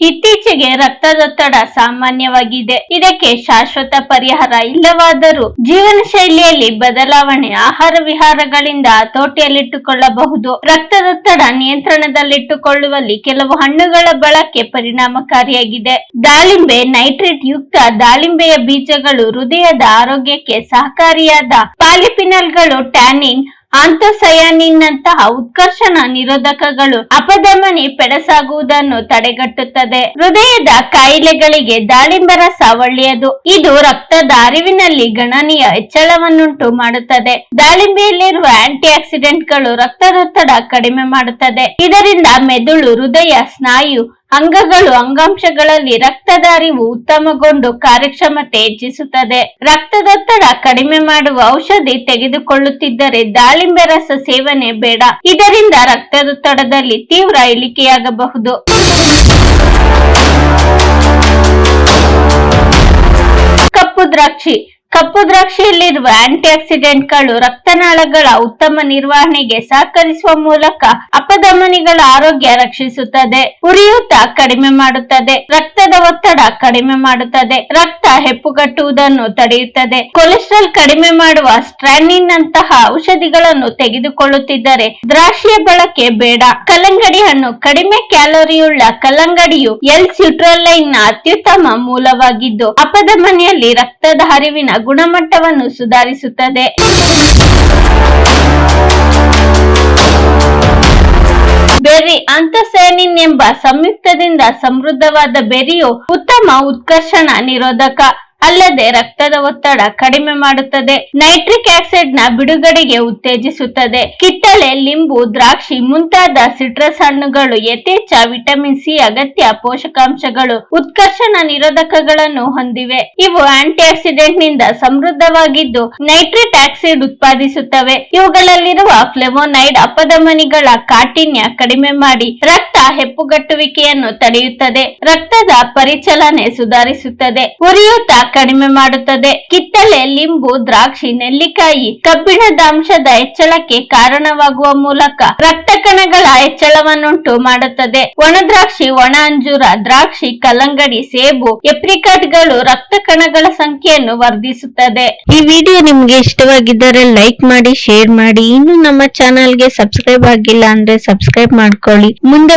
ಇತ್ತೀಚೆಗೆ ರಕ್ತದೊತ್ತಡ ಸಾಮಾನ್ಯವಾಗಿದೆ. ಇದಕ್ಕೆ ಶಾಶ್ವತ ಪರಿಹಾರ ಇಲ್ಲವಾದರೂ ಜೀವನ ಶೈಲಿಯಲ್ಲಿ ಬದಲಾವಣೆ ಆಹಾರ ವಿಹಾರಗಳಿಂದ ತೋಟಿಯಲ್ಲಿಟ್ಟುಕೊಳ್ಳಬಹುದು. ರಕ್ತದೊತ್ತಡ ನಿಯಂತ್ರಣದಲ್ಲಿಟ್ಟುಕೊಳ್ಳುವಲ್ಲಿ ಕೆಲವು ಹಣ್ಣುಗಳ ಬಳಕೆ ಪರಿಣಾಮಕಾರಿಯಾಗಿದೆ. ದಾಳಿಂಬೆ ನೈಟ್ರೇಟ್ ಯುಕ್ತ ದಾಳಿಂಬೆಯ ಬೀಜಗಳು ಹೃದಯದ ಆರೋಗ್ಯಕ್ಕೆ ಸಹಕಾರಿಯಾದ ಪಾಲಿಪಿನಲ್ಗಳು ಟ್ಯಾನಿನ್ ಆಂಥೋಸಯಾನಿನ್ನಂತಹ ಉತ್ಕರ್ಷಣ ನಿರೋಧಕಗಳು ಅಪಧಮನಿ ಪೆಡಸಾಗುವುದನ್ನು ತಡೆಗಟ್ಟುತ್ತದೆ. ಹೃದಯದ ಕಾಯಿಲೆಗಳಿಗೆ ದಾಳಿಂಬರ ರಸ ಇದು ರಕ್ತದ ಅರಿವಿನಲ್ಲಿ ಗಣನೀಯ ಹೆಚ್ಚಳವನ್ನುಂಟು ಮಾಡುತ್ತದೆ. ದಾಳಿಂಬೆಯಲ್ಲಿರುವ ಆಂಟಿ ಆಕ್ಸಿಡೆಂಟ್ಗಳು ರಕ್ತದೊತ್ತಡ ಕಡಿಮೆ ಮಾಡುತ್ತದೆ. ಇದರಿಂದ ಮೆದುಳು, ಹೃದಯ, ಸ್ನಾಯು ಅಂಗಗಳು, ಅಂಗಾಂಶಗಳಲ್ಲಿ ರಕ್ತದ ಅರಿವು ಉತ್ತಮಗೊಂಡು ಕಾರ್ಯಕ್ಷಮತೆ ಹೆಚ್ಚಿಸುತ್ತದೆ. ರಕ್ತದೊತ್ತಡ ಕಡಿಮೆ ಮಾಡುವ ಔಷಧಿ ತೆಗೆದುಕೊಳ್ಳುತ್ತಿದ್ದರೆ ದಾಳಿಂಬೆ ರಸ ಸೇವನೆ ಬೇಡ. ಇದರಿಂದ ರಕ್ತದೊತ್ತಡದಲ್ಲಿ ತೀವ್ರ ಇಳಿಕೆಯಾಗಬಹುದು. ಕಪ್ಪು ದ್ರಾಕ್ಷಿ ಕಪ್ಪು ದ್ರಾಕ್ಷಿಯಲ್ಲಿರುವ ಆಂಟಿ ಆಕ್ಸಿಡೆಂಟ್ಗಳು ರಕ್ತನಾಳಗಳ ಉತ್ತಮ ನಿರ್ವಹಣೆಗೆ ಸಹಕರಿಸುವ ಮೂಲಕ ಅಪಧಮನಿಗಳ ಆರೋಗ್ಯ ರಕ್ಷಿಸುತ್ತದೆ. ಉರಿಯೂತ ಕಡಿಮೆ ಮಾಡುತ್ತದೆ. ರಕ್ತದ ಒತ್ತಡ ಕಡಿಮೆ ಮಾಡುತ್ತದೆ. ರಕ್ತ ಹೆಪ್ಪುಗಟ್ಟುವುದನ್ನು ತಡೆಯುತ್ತದೆ. ಕೊಲೆಸ್ಟ್ರಾಲ್ ಕಡಿಮೆ ಮಾಡುವ ಸ್ಟ್ರಾನಿನ್ ನಂತಹ ಔಷಧಿಗಳನ್ನು ತೆಗೆದುಕೊಳ್ಳುತ್ತಿದ್ದರೆ ದ್ರಾಕ್ಷಿಯ ಬಳಕೆ ಬೇಡ. ಕಲ್ಲಂಗಡಿ ಹಣ್ಣು ಕಡಿಮೆ ಕ್ಯಾಲೋರಿಯುಳ್ಳ ಕಲ್ಲಂಗಡಿಯು ಎಲ್ ಸ್ಯೂಟ್ರೋಲೈನ್ನ ಅತ್ಯುತ್ತಮ ಮೂಲವಾಗಿದ್ದು, ಅಪಧಮನಿಯಲ್ಲಿ ರಕ್ತದ ಹರಿವಿನ ಗುಣಮಟ್ಟವನ್ನು ಸುಧಾರಿಸುತ್ತದೆ. ಬೆರ್ರಿ ಅಂತಸೈನಿನ್ ಎಂಬ ಸಂಯುಕ್ತದಿಂದ ಸಮೃದ್ಧವಾದ ಬೆರಿಯು ಉತ್ತಮ ಉತ್ಕರ್ಷಣ ನಿರೋಧಕ. ಅಲ್ಲದೆ ರಕ್ತದ ಒತ್ತಡ ಕಡಿಮೆ ಮಾಡುತ್ತದೆ. ನೈಟ್ರಿಕ್ ಆಕ್ಸೈಡ್ನ ಬಿಡುಗಡೆಗೆ ಉತ್ತೇಜಿಸುತ್ತದೆ. ಕಿತ್ತಳೆ, ಲಿಂಬು, ದ್ರಾಕ್ಷಿ ಮುಂತಾದ ಸಿಟ್ರಸ್ ಹಣ್ಣುಗಳು ಯಥೇಚ್ಛ ವಿಟಮಿನ್ ಸಿ ಅಗತ್ಯ ಪೋಷಕಾಂಶಗಳು, ಉತ್ಕರ್ಷಣ ನಿರೋಧಕಗಳನ್ನು ಹೊಂದಿವೆ. ಇವು ಆಂಟಿ ಆಕ್ಸಿಡೆಂಟ್ನಿಂದ ಸಮೃದ್ಧವಾಗಿದ್ದು ನೈಟ್ರಿಕ್ ಆಕ್ಸಿಡ್ ಉತ್ಪಾದಿಸುತ್ತವೆ. ಇವುಗಳಲ್ಲಿರುವ ಫ್ಲೆವೋನೈಡ್ ಅಪಧಮನಿಗಳ ಕಾಠಿಣ್ಯ ಕಡಿಮೆ ಮಾಡಿ ರಕ್ತ ಹೆಪ್ಪುಗಟ್ಟುವಿಕೆಯನ್ನು ತಡೆಯುತ್ತದೆ. ರಕ್ತದ ಪರಿಚಲನೆ ಸುಧಾರಿಸುತ್ತದೆ. ಉರಿಯೂತ ಕಡಿಮೆ ಮಾಡುತ್ತದೆ. ಕಿತ್ತಳೆ, ಲಿಂಬು, ದ್ರಾಕ್ಷಿ, ನೆಲ್ಲಿಕಾಯಿ ಕಬ್ಬಿಣದ ಅಂಶದ ಹೆಚ್ಚಳಕ್ಕೆ ಕಾರಣವಾಗುವ ಮೂಲಕ ರಕ್ತ ಕಣಗಳ ಹೆಚ್ಚಳವನ್ನುಂಟು ಮಾಡುತ್ತದೆ. ಒಣದ್ರಾಕ್ಷಿ, ಒಣ ಅಂಜೂರ, ದ್ರಾಕ್ಷಿ, ಕಲ್ಲಂಗಡಿ, ಸೇಬು, ಎಪ್ರಿಕಾಟ್ಗಳು ರಕ್ತ ಕಣಗಳ ಸಂಖ್ಯೆಯನ್ನು ವರ್ಧಿಸುತ್ತದೆ. ಈ ವಿಡಿಯೋ ನಿಮ್ಗೆ ಇಷ್ಟವಾಗಿದ್ದರೆ ಲೈಕ್ ಮಾಡಿ, ಶೇರ್ ಮಾಡಿ. ಇನ್ನು ನಮ್ಮ ಚಾನಲ್ಗೆ ಸಬ್ಸ್ಕ್ರೈಬ್ ಆಗಿಲ್ಲ ಅಂದ್ರೆ ಸಬ್ಸ್ಕ್ರೈಬ್ ಮಾಡ್ಕೊಳ್ಳಿ. ಮುಂದೆ